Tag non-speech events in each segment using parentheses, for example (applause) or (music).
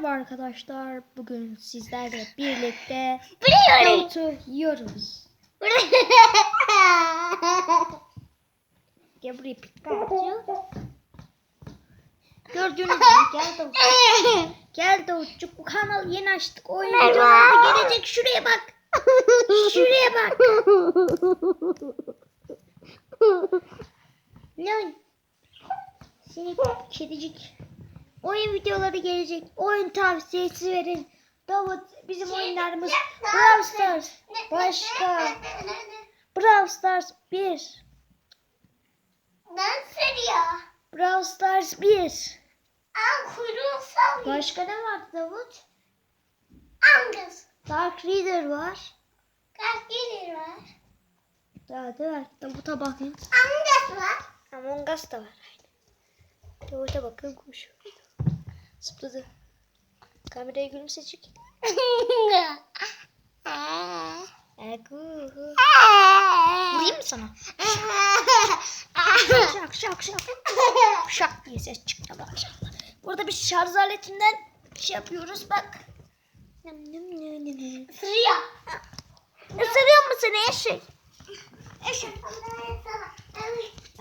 Merhaba arkadaşlar. Bugün sizlerle birlikte. Naruto yiyoruz. (laughs) Gel buraya Pikachu. Gördüğünüz gibi gel Davut. (laughs) Gel Davutçuk. Bu kanalı yeni açtık. Oyun videoları gelecek. Şuraya bak. Şuraya bak. (laughs) Ne? Seni kedicik. Oyun videoları gelecek. Oyun tavsiyesi verin. Davut bizim oyunlarımız Brawl Stars. Başka. Brawl Stars 1. Nasıl ya? Brawl Stars 1. Al kuyruğu sallıyor. Başka ne vardı Davut? Angus. Dark Reader var. Kaç gelir var? Daha da var. Davut'a bakın. Angus var. Among Us da var. Davut'a bakın kuş. Zıpladı. Kameraya gülümsecek. (laughs) Egu. Vurayım mı sana? (laughs) Şak şak şak. Şak diye ses çıktı maşallah. Burada bir şarj aletinden şey yapıyoruz bak. Nem nem nem nem. Sırıyor. Isırıyor mu seni eşek? Eşek.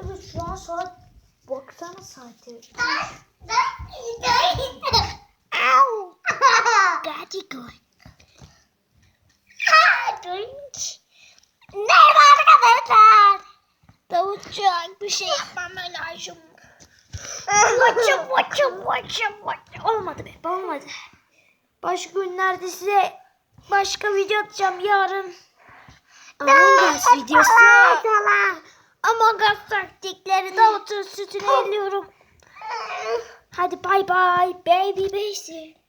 Evet şu an saat baksana saate. Gadi koy. Merhaba arkadaşlar. Davutcuk bir şey yapmam lazım. Vaçım vaçım vaçım vaçım. Olmadı be olmadı. Başka günlerde size başka video atacağım yarın. Among Us videosu. Among Us taktikleri Davut'un sütüne eliyorum. Hadi bay bay baby baby.